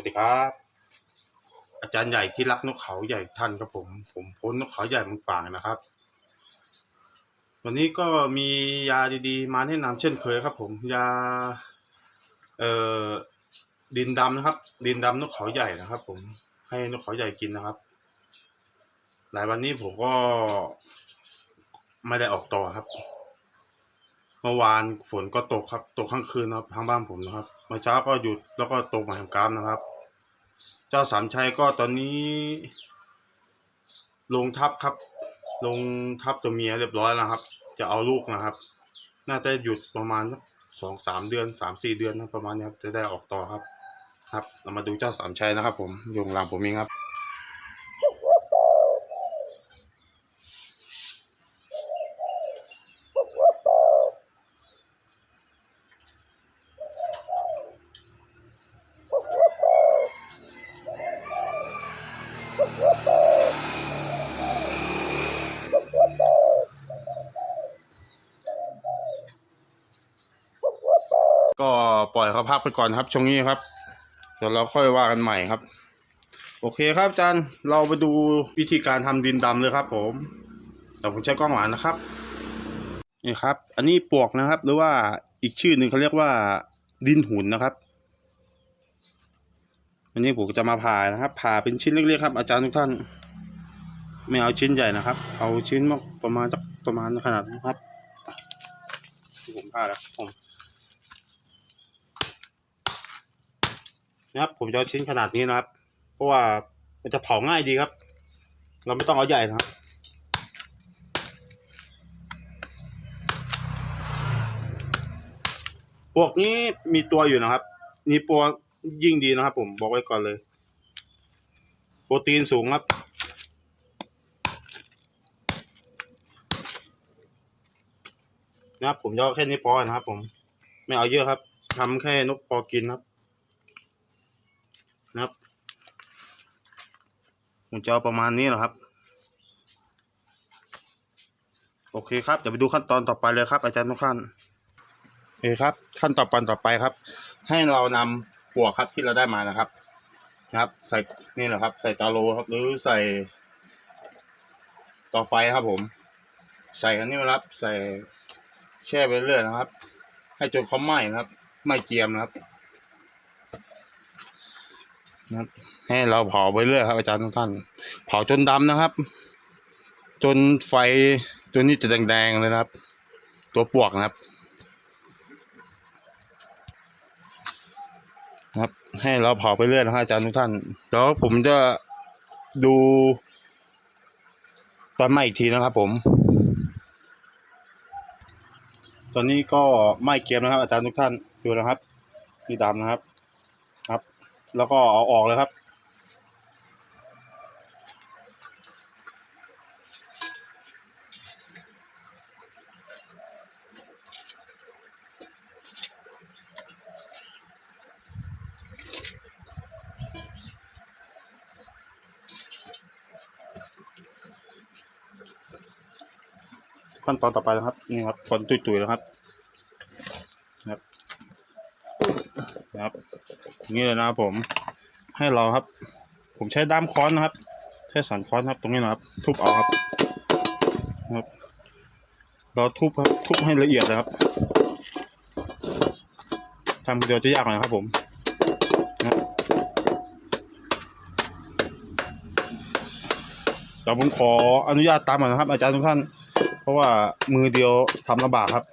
วัสดีครับ อาจารย์ใหญ่ที่รักนกเขาใหญ่ท่านครับผม ผมพ้นนกเขาใหญ่มืองฝางนะครับ วันนี้ก็มียาดีๆ มาแนะนำเช่นเคยครับ ผมยา เอ่อดินดำนะครับ ดินดำนกเขาใหญ่นะครับ ผมให้นกเขาใหญ่กินนะครับ หลายวันนี้ผมก็ไม่ได้ออกต่อครับ เมื่อวานฝนก็ตกครับ ตกข้างคืนนะครับทางบ้านผมนะครับ เมื่อเช้าก็หยุดแล้วก็ตกมาแห่งกรามนะครับ เจ้าสามชัยก็ตอนนี้ ลงทับครับ ลงทับตัวเมียเรียบร้อยแล้วครับ จะเอาลูกนะครับ น่าจะหยุดประมาณสองสามเดือนสามสี่เดือนนะประมาณนี้ครับจะได้ออกต่อครับ ครับ เรามาดูเจ้าสามชัยนะครับ ผมยงหลังผมเองครับ ก็ ปล่อยเขาพักไปก่อนครับ ช่วงนี้ครับ เดี๋ยวเราค่อยว่ากันใหม่ครับ โอเคครับอาจารย์เราไปดูวิธีการทำดินดำเลยครับ ผมแต่ผมใช้กล้องหลานนะครับนี่ครับ อันนี้ปลวกนะครับ หรือว่าอีกชื่อหนึ่งเขาเรียกว่า ดินหุ่นนะครับ อันนี้ผมจะมาผ่านะครับ ผ่าเป็นชิ้นเล็กๆครับ อาจารย์ทุกท่าน ไม่เอาชิ้นใหญ่นะครับ เอาชิ้นประมาณสักประมาณขนาดนี้ครับผมผ่าแล้วผม นะครับ ผมจะเอาชิ้นขนาดนี้นะครับ เพราะว่ามันจะเผาง่ายดีครับ เราไม่ต้องเอาใหญ่นะครับพวกนี้มีตัวอยู่นะครับ นี่ตัวยิ่งดีนะครับ ผมบอกไว้ก่อนเลย โปรตีนสูงครับนะครับผมจะเอแค่นี้พอนะครับ ผม ไม่เอาเยอะครับทำแค่นกพอกินครับ นะครับผมจะเอาประมาณนี้แหละครับ โอเคครับเดี๋ยวไปดูขั้นตอนต่อไปเลยครับ อาจารย์ทุกท่านโอครับ ขั้นต่อไปต่อไปครับ ให้เรานำหัวครับที่เราได้มานะครับนะครับ ใส่นี่แหละครับ ใส่ตาโลครับ หรือใส่ต่อไฟครับผม ใส่อันนี้นะครับ ใส่แช่ไปเรื่อยนะครับ ให้จนเขาไหม้นะครับไหม้เกียมนะครับ นะให้เราเผาไปเรื่อยครับอาจารย์ทุกท่าน เผาจนดำนะครับ จนไฟตัวนี้จะแดงๆเลยนะครับ ตัวปวกนะครับนะครับ ให้เราเผาไปเรื่อยนะครับอาจารย์ทุกท่าน แล้วผมจะดูตอนไหม้อีกทีนะครับ ผม ตอนนี้ก็ไหม้เกียมนะครับ อาจารย์ทุกท่านดูนะครับนี่ดำนะครับ แล้วก็เอาออกเลยครับ ขั้นตอนต่อไปนะครับ นี่ครับผลตุยๆแล้วครับนะครับ นะครับอย่างนี่เลยนะครับผมให้เราครับ ผมใช้ด้ามค้อนนะครับใช้สันค้อนครับตรงนี้นะครับ ทุบเอาครับครับ เราทุบครับทุบให้ละเอียดเลยครับทำเดียวจะยากหน่อยครับผมนะเดี๋ยวผมขออนุญาตตามหน่อยนะครับ อาจารย์ทุกท่าน เพราะว่ามือเดียวทำลำบากครับ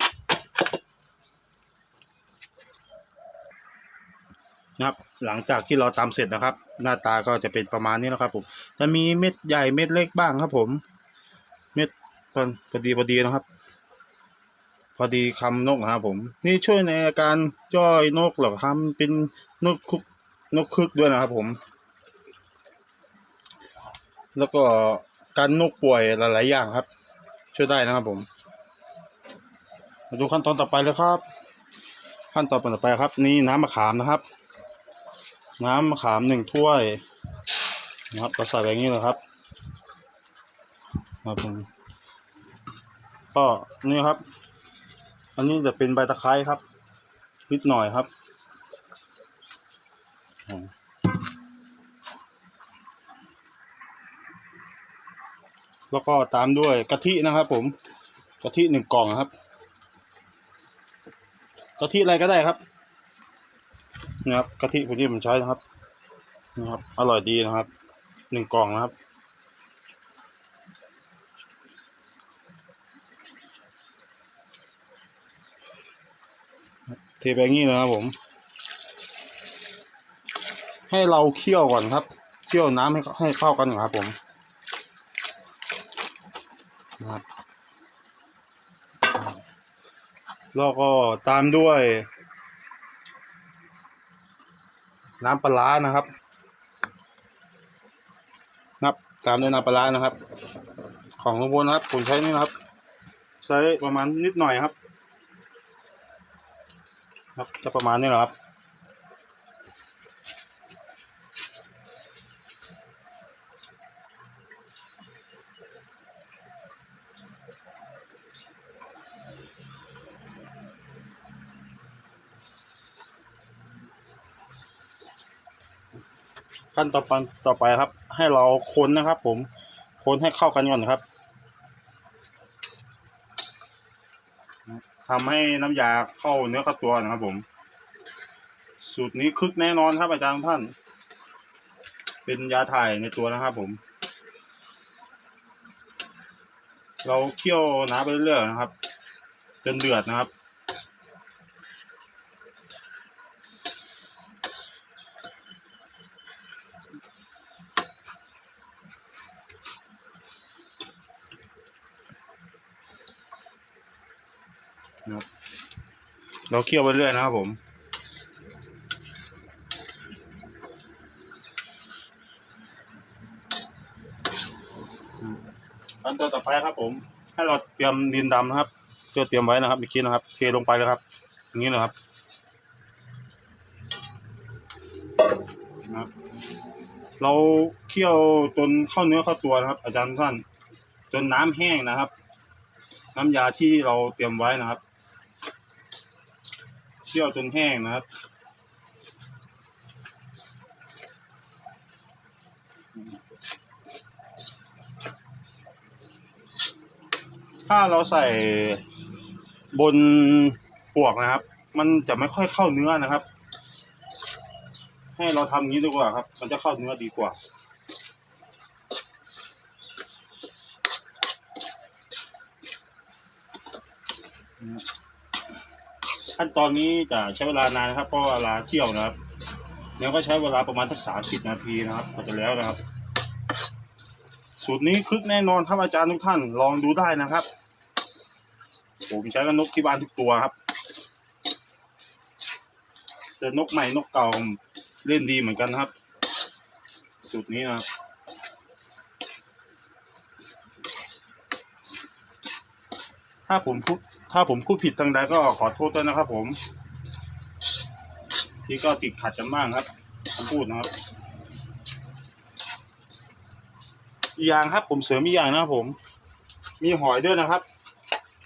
นะครับ หลังจากที่เราตำเสร็จนะครับ หน้าตาก็จะเป็นประมาณนี้นะครับ ผม จะมีเม็ดใหญ่เม็ดเล็กบ้างครับ ผม เม็ดพอดีพอดีนะครับ พอดีคำนกนะครับ ผม นี่ช่วยในการย่อยนกหรอทำเป็นนกคุกนกคึกด้วยนะครับ ผม แล้วก็การนกป่วยหลาย ๆ อย่างครับ ช่วยได้นะครับผมมาดูขั้นตอนต่อไปเลยครับ ขั้นตอนต่อไปครับ นี่น้ำมะขามนะครับ น้ำมะขามหนึ่งถ้วยนะครับเราใส่แบบนี้เลยครับมาผมก็นี่ครับ อันนี้จะเป็นใบตะไคร้ครับ นิดหน่อยครับแล้วก็ตามด้วยกะทินะครับผมกะทิหนึ่งกล่องครับกะทิอะไรก็ได้ครับ นะครับกะทิผมที่ผมใช้นะครับนะครับ อร่อยดีนะครับหนึ่งกล่องนะครับเทไปงนี้นะครับผม ให้เราเคี่ยวก่อนครับเคี่ยวน้ำให้ให้เข้ากันก่อนครับผมนะครับแล้วก็ตามด้วย น้ำปลาร้านะครับ นับตามด้วยน้ำปลาร้านะครับ ของลุงพลนะครับผมใช้นี่นะครับ ใช้ประมาณนิดหน่อยครับ ครับจะประมาณนี้แหละครับ ขั้นต่อไปต่อไปครับ ให้เราคนนะครับ ผมคนให้เข้ากันก่อนครับทำให้น้ำยาเข้าเนื้อเข้าตัวนะครับ ผม สูตรนี้คึกแน่นอนครับอาจารย์ท่าน เป็นยาถ่ายในตัวนะครับ ผม เราเคี่ยวน้ำไปเรื่อยๆนะครับจนเดือดนะครับ เราเคี่ยวไปเรื่อยนะครับผมขั้นตอนต่อไปครับผม ให้เราเตรียมดินดำนะครับที่เราเตรียมไว้นะครับเมื่อกี้นะครับเทลงไปเลยครับ อย่างนี้เลยครับนะครับ เราเคี่ยวจนเข้าเนื้อเข้าตัวนะครับ อาจารย์ท่านจนน้ำแห้งนะครับ น้ำยาที่เราเตรียมไว้นะครับ คี่ยวจนแห้งนะครับ ถ้าเราใส่บนปวกนะครับ มันจะไม่ค่อยเข้าเนื้อนะครับ ให้เราทำอย่างนี้ดีกว่าครับ มันจะเข้าเนื้อดีกว่า ขั้นตอนนี้จะใช้เวลานานนะครับเพราะเวลาเคี่ยวนะครับเดี๋ยวก็ใช้เวลาประมาณสักสามสิบนาทีนะครับก็จะแล้วนะครับ สูตรนี้คึกแน่นอนครับอาจารย์ทุกท่านลองดูได้นะครับ ผมใช้กับนกที่บ้านทุกตัวครับแต่นกใหม่นกเก่าเล่นดีเหมือนกันนะครับ สูตรนี้นะครับถ้าผมพูด ถ้าผมพูดผิดทางใดก็ขอโทษด้วยนะครับ ผมที่ก็ติดขัดกันบ้างครับคำพูดนะครับอีกอย่างครับ ผมเสริมอีกอย่างนะครับผม มีหอยด้วยนะครับ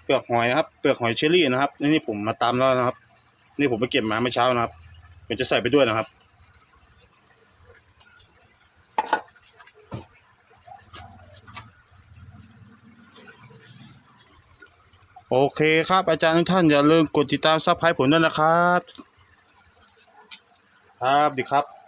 เปลือกหอยนะครับ เปลือกหอยเชอรี่นะครับนี่นี่ผมมาตามแล้วนะครับ นี่ผมไปเก็บมาเมื่อเช้านะครับผมจะใส่ไปด้วยนะครับ โอเคครับอาจารย์ทุกท่านอย่าลืมกดติดตามซับไพ่ผมด้วยนะครับ ครับดีครับ